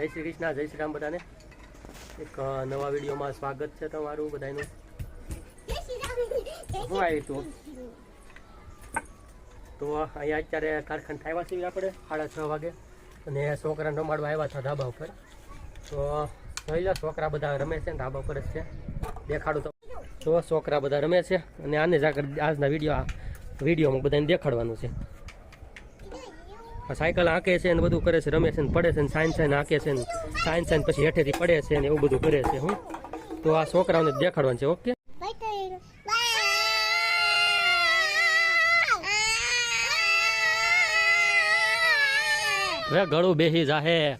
જય શ્રી કૃષ્ણ, જય શ્રી રામ બધાને. એક નવા વિડીયોમાં સ્વાગત છે તમારું બધાનું હું આવ્યું તું તો અહીંયા અત્યારે કારખાન આવ્યા છીએ આપણે, સાડા છ વાગે. અને છોકરાને રમાડવા આવ્યા હતા ધાબા ઉપર. તો, જોઈ લો, છોકરા બધા રમે છે ધાબા ઉપર જ છે. દેખાડું તો. તો, છોકરા બધા રમે છે. અને આને જ આગળ આજના વીડિયો, વિડીયોમાં બધાને દેખાડવાનું છે. સાયકલ હાંકે છે ને બધું કરે છે, રમે છે ને પડે છે ને સાયન્સ સાઈન હાંકે છે ને સાયન્સ સાઈન પછી હેઠેથી પડે છે ને એવું બધું કરે છે હું. તો આ છોકરાઓને દેખાડવાનું છે, ઓકે? હવે ગળું બેસી જાહે.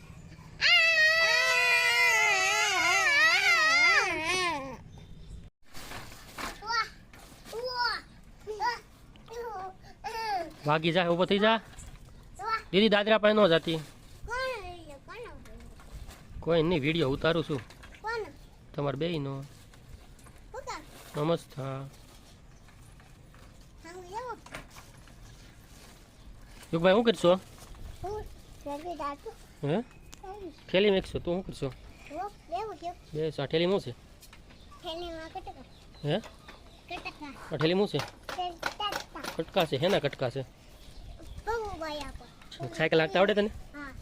ભાગી જાય ઊભો થઈ જા. દીદી દાદરા પાસે ન જતી. કોઈ નહીં વીડિયો ઉતારું છું. તમારે બે નો. નમસ્તા યુગભાઈ શું કરશો? હે થેલી મેકશો તું શું કરશો? બે સા થેલી શું છે? હે? ઠેલી શું છે? કટકા. છે હેના કટકા છે? સાયકલ હાંકતા આવડે તને?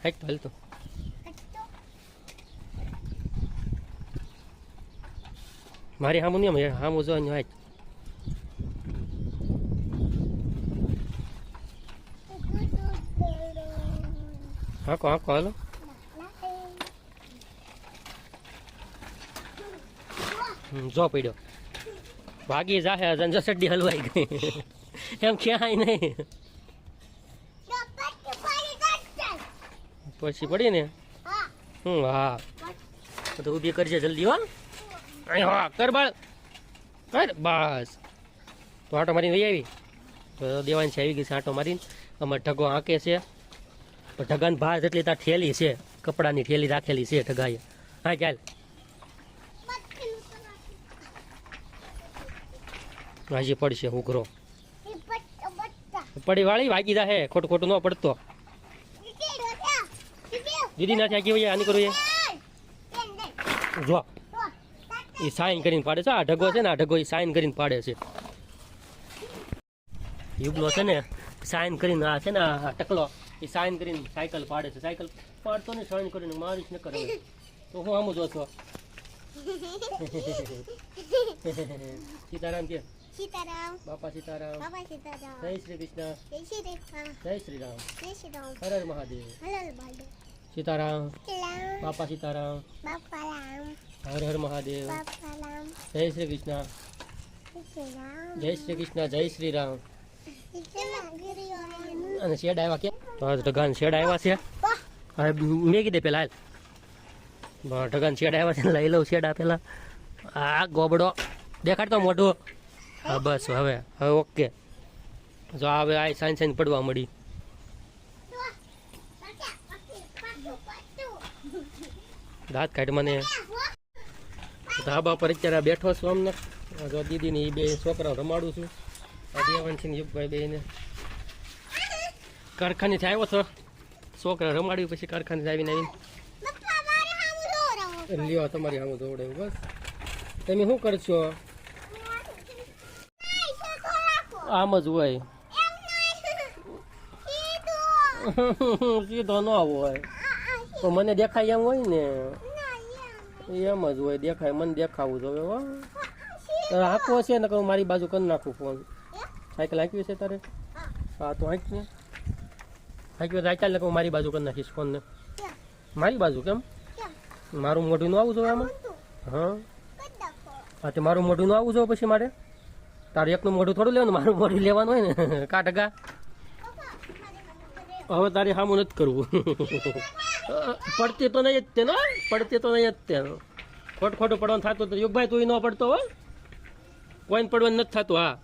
હાંકતો હાલતો તો મારી હામું નહીં અમે હામું જો હાંક. હાંકો હાંકો હાલો. જો પડ્યો. ભાગી જાહે જંજસડ્ડી હલવાઈ ગઈ. એમ ક્યાંય નહીં. પછી પડી ને? હમ હા. તો ઊભી કરજે જલ્દી હો. અહીં હા કર બાળ. કર બસ. તો આટો મારીને વહી આવી. તો દેવાની છે આવી ગઈ છે આટો મારીને. અમારે ઢગો આંકે છે. પણ ઢગાને ભાર જેટલી ત્યાં ઠેલી છે. કપડાની ઠેલી રાખેલી છે ઢગાએ. હા ચાલ. હજી પડશે ઉઘરો. પડી વાળી વાગી જાહે. ખોટું ખોટું ન પડતો. દીદી નથી આખી ભાઈ આની કરું એ જો. એ સાઈન કરીને પાડે છે. આ ઢગો છે ને આ ઢગો એ સાઈન કરીને પાડે છે. યુગલો છે ને સાઈન કરીને આ છે ને આ ટકલો એ સાઈન કરીને સાયકલ પાડે છે. સાયકલ પાડતો ને સાઈન કરીને મારીશ ન કરે તો હું આમ જો છો સીતારામ કે? સીતારામ. બાપા સીતારામ. જય શ્રી કૃષ્ણ. જય શ્રી કૃષ્ણ. જય શ્રી રામ. જય શ્રી રામ. હર હર મહાદેવ. સીતારામ રામ બાપા સીતારામ હર હર મહાદેવ જય શ્રી કૃષ્ણ જય શ્રી કૃષ્ણ જય શ્રી રામ અને શેડ આવ્યા કે? ઢગાન શેડ આવ્યા છે. હવે મેં કીધે પેલા હાલ. ઢગાન શેડ આવ્યા છે લઈ લઉં શેડ આપેલા આ ગોબડો. દેખાડતો મોઢું. હા બસ હવે. હવે ઓકે. જો હવે આ સાઈન સાઈન પડવા મળી. દાંત કાઢ મને. ધાબા પર અત્યારે બેઠો છું અમને. જો દીદીની એ બે છોકરા રમાડું છું. આ દેવાંશી ને યુગભાઈ બેને કારખાનેથી આવ્યો છો? છોકરા રમાડ્યું પછી કારખાને આવીને આવીને. લ્યો તમારી આવું જોડે બસ. તમે શું કરશો? આમ જ હોય. સીધો ન હોય. તો મને દેખાય એમ હોય ને. એમ જ હોય દેખાય મને દેખાવું જોવે હો. તારે હાંકવો છે ને કહું મારી બાજુ કરી નાખું ફોન સાયકલ હાંકવી છે તારે? હા. તો આંક ને. તો ચાલ ને કહું મારી બાજુ કરી નાખીશ ફોનને મારી બાજુ કેમ? મારું મોઢું નું આવું જોવે આમાં? હા. હા તે મારું મોઢું નું આવું જોવે પછી મારે? તારે એકનું મોઢું થોડું લેવાનું મારું મોઢું લેવાનું હોય ને. કાટકા હવે તારે હામું નથી કરવું. પડતી તો નહીં જ તેનો, પડતી તો નહીં જ તેનો. ખોટ ખોટું પડવાનું થતું તો યુગભાઈ, તું ન પડતો હો. કોઈને પડવાનું નથી થતું, હા.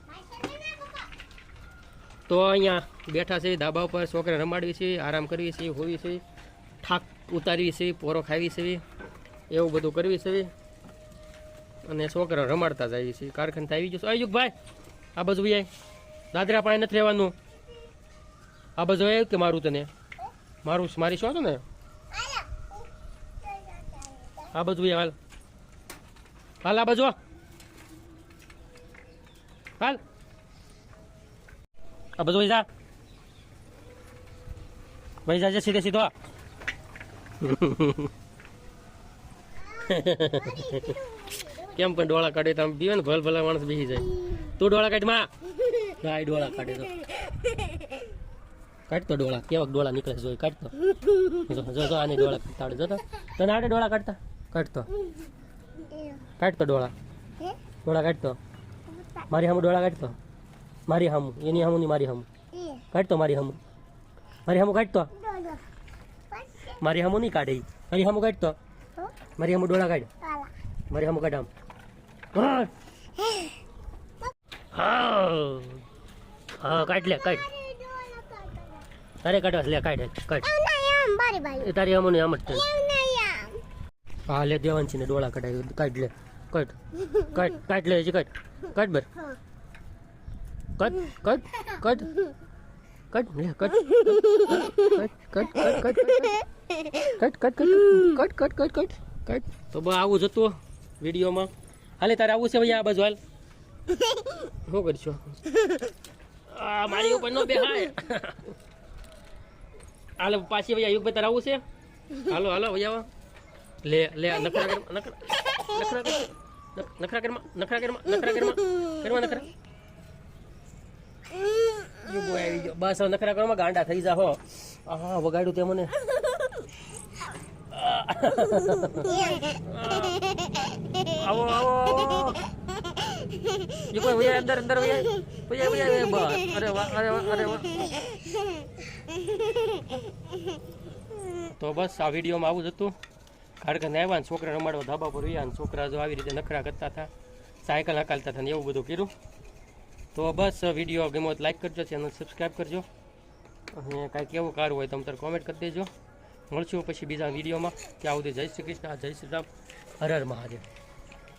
તો અહીંયા બેઠા છે, ધાબા ઉપર છોકરા રમાડવી છે, આરામ કરવી છે, હોવી છે, થાક ઉતારવી છે, પોરો ખાવી છે, એવું બધું કરવી છે. અને છોકરા રમાડતા જાય છે, કારખાને આવી જશે અયુક ભાઈ આ બાજુ ભાઈ દાદરા પાણી નથી રહેવાનું. આ બાજુ આવ્યું કે મારું તને? મારું, મારી શું હતું ને? આ બાજુ હાલ. હાલ આ બાજુ. હાલ. આ બાજુ જા. વહી જાજે સીધે સીધો કેમ પણ ડોળા કાઢે તો આમ બીવે ને ભલ ભલા માણસ બેસી જાય. તું ડોળા કાઢમાં. ના ડોળા કાઢે તો. કાઢતો ડોળા. કેવાક ડોળા નીકળે જોઈ કાઢતો. જો જો આની ડોળા કાઢતા આવડે જો તને આવડે ડોળા કાઢતા. કાઢતો. કાઢતો ડોળા. હે? ડોળા કાઢતો. મારી હામું ડોળા કાઢતો. મારી હામું. એની હામું ની મારી હામું. એ. કાઢતો મારી હામું. મારી હામું કાઢતો. ડોડો પછી? મારી હામું નહીં કાઢે ઈ. મારી હામું કાઢતો. હો? મારી હામું ડોળા કાઢ. કાલા મારી હામું કાઢ આમ. હા? હા. હા કાઢ લે કાઢ. અરે ડોલા કાકા તારે કાઢવા લે કાઢ કાઢ. એમ નહીં આમ બારી બારી. એ તારી હામું ને આમ જ થાય એમ નહીં આમ હા લે દેવાંશી ને ડોળા કઢાય કાઢ લે કટ કટ કાઢ લે કટ કટ બર કટ કટ કટ કટ લે કટ કટ કટ કટ કટ કટ કટ કટ કટ કટ કટ કાઢ તો બસ આવું જ વિડીયોમાં હાલે તારે આવું છે ભાઈ આ બાજુ હાલ શું કરશો આ મારી ઉપર નો બેહાય હાલે પાછી ભાઈ યુગભાઈ તારે આવું છે હાલો હાલો ભાઈ આવો લે લે નખરા કર નખરા કર નખરા કર નખરા કર નખરા કર કરવા નખરા. યુ બોય આવી ગયો. બસ નખરા કરવામાં ગાંડા થઈ જા હો. આ વગાડ્યું તે મને. આવો આવો ये कोई भैया અંદર अंदर भैया भैया અરે વાહ, અરે अरे वाह अरे તો બસ, આ વિડીયોમાં આવું જ હતું. કારકને આવ્યા ને છોકરા રમાડવા ધાબા પર રહ્યા અને છોકરા જો આવી રીતે નખરા કરતા હતા, સાયકલ હકાલતા હતા ને એવું બધું કર્યું. તો બસ વીડિયો ગમ્યો તો લાઈક કરજો ચેનલ સબસ્ક્રાઈબ કરજો. અને કાંઈક કેવું કારું હોય તમે કોમેન્ટ કરી દેજો. મળશું પછી બીજા વિડીયોમાં. ત્યાં સુધી જય શ્રી કૃષ્ણ, જય શ્રી રામ. હર હર મહાદેવ.